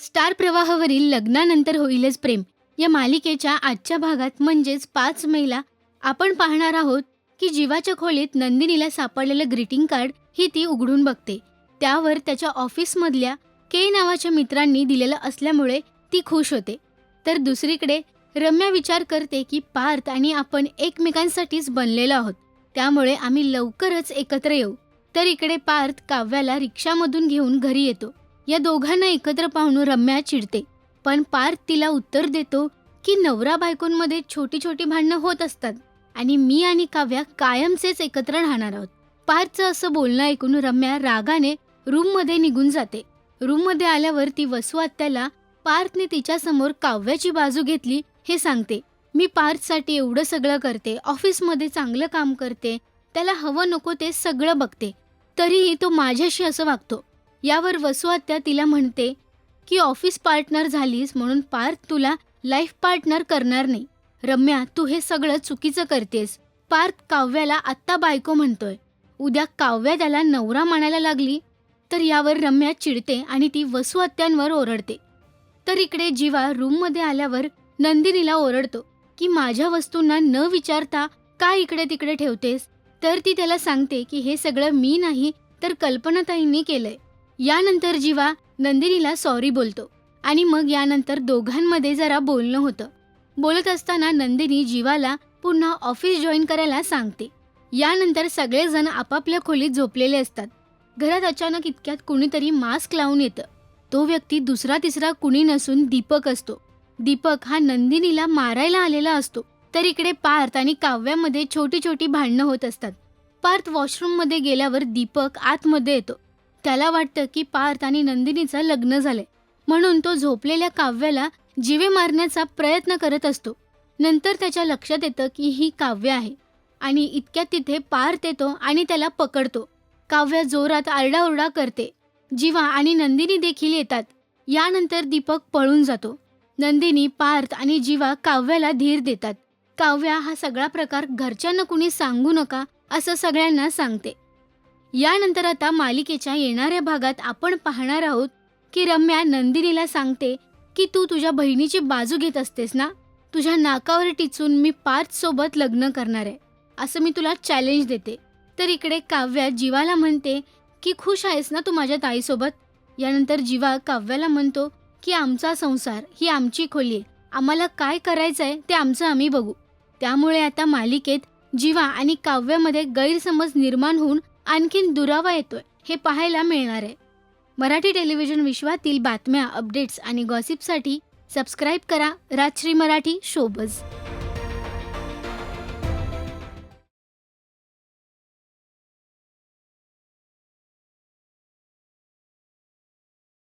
Star प्रवाहावरील लग्नानंतर होईलच प्रेम. या मालिकेच्या आजच्या भागात म्हणजेच पाच मेला आपण पाहणार आहोत की जीवाच्या खोलीत नंदिनीला सापडलेलं ग्रीटिंग कार्ड ही ती उघडून बघते. त्यावर त्याच्या ऑफिसमधल्या के नावाच्या मित्रांनी दिलेलं असल्यामुळे ती खुश होते. तर दुसरीकडे रम्या विचार करते की पार्थ आणि आपण एकमेकांसाठीच बनलेलो आहोत. त्यामुळे आम्ही लवकरच एकत्र येऊ. तर इकडे पार्थ काव्याला रिक्षामधून घेऊन घरी येतो. या दोघांना एकत्र पाहून रम्या चिडते. पण पार्थ तिला उत्तर देतो की नवरा बायकोंमध्ये छोटी छोटी भांडणं होत असतात आणि मी आणि काव्या कायमचेच एकत्र राहणार आहोत. पार्थचं असं बोलणं ऐकून रम्या रागाने रूममध्ये निघून जाते. रूममध्ये आल्यावर ती वसू आत्याला पार्थने तिच्यासमोर काव्याची बाजू घेतली हे सांगते. मी पार्थसाठी एवढं सगळं करते ऑफिसमध्ये चांगलं काम करते त्याला हवं नको ते सगळं बघते. तरीही तो माझ्याशी असं वागतो. यावर वसुआत्या तिला म्हणते की ऑफिस पार्टनर झालीस म्हणून पार्थ तुला लाईफ पार्टनर करणार नाही. रम्या तू हे सगळं चुकीचं करतेस. पार्थ काव्याला आत्ता बायको म्हणतोय. उद्या काव्या त्याला नवरा मानायला लागली तर यावर रम्या चिडते आणि ती वसुहत्यांवर ओरडते. तर इकडे जीवा रूममध्ये आल्यावर नंदिनीला ओरडतो की माझ्या वस्तूंना न विचारता का इकडे तिकडे ठेवतेस? तर ती त्याला सांगते की हे सगळं मी नाही तर कल्पनाताईंनी केलंय. यानंतर जीवा नंदिनीला सॉरी बोलतो आणि मग यानंतर दोघांमध्ये जरा बोलणं होतं. बोलत असताना नंदिनी जीवाला पुन्हा ऑफिस जॉईन करायला सांगते. यानंतर सगळेजण आपापल्या खोलीत झोपलेले असतात. घरात अचानक इतक्यात कुणीतरी मास्क लावून येतं. तो व्यक्ती दुसरा तिसरा कुणी नसून दीपक असतो. दीपक हा नंदिनीला मारायला आलेला असतो. तर इकडे पार्थ आणि काव्यामध्ये छोटी छोटी भांडणं होत असतात. पार्थ वॉशरूममध्ये गेल्यावर दीपक आतमध्ये येतो. त्याला वाटतं की पार्थ आणि नंदिनीचं लग्न झालंय. म्हणून तो झोपलेल्या काव्याला जीवे मारण्याचा प्रयत्न करत असतो. नंतर त्याच्या लक्षात येतं की ही काव्य आहे. आणि इतक्यात तिथे पार्थ येतो आणि त्याला पकडतो. काव्य जोरात आरडाओरडा करते. जीवा आणि नंदिनी देखील येतात. यानंतर दीपक पळून जातो. नंदिनी पार्थ आणि जीवा काव्याला धीर देतात. काव्या हा सगळा प्रकार घरच्यांना कुणी सांगू नका असं सगळ्यांना सांगते. यानंतर आता मालिकेच्या येणाऱ्या भागात आपण पाहणार आहोत की रम्या नंदिनीला सांगते की तू तुझ्या बहिणीची बाजू घेत असतेस ना? तुझ्या नाकावर टिचून मी पार्थ सोबत लग्न करणार आहे. असं मी तुला चॅलेंज देते. तर इकडे काव्या जीवाला म्हणते की खुश आहेस ना तू माझ्या ताईसोबत? यानंतर जीवा काव्याला म्हणतो की आमचा संसार ही आमची खोली आहे. आम्हाला काय करायचंय ते आमचं आम्ही बघू. त्यामुळे आता मालिकेत जीवा आणि काव्यामध्ये गैरसमज निर्माण होऊन आणखीन दुरावा येतोय हे पाहायला मिळणार आहे. मराठी टेलिव्हिजन विश्वातील बातम्या अपडेट्स आणि गॉसिपसाठी सबस्क्राईब करा राजश्री मराठी शोबज.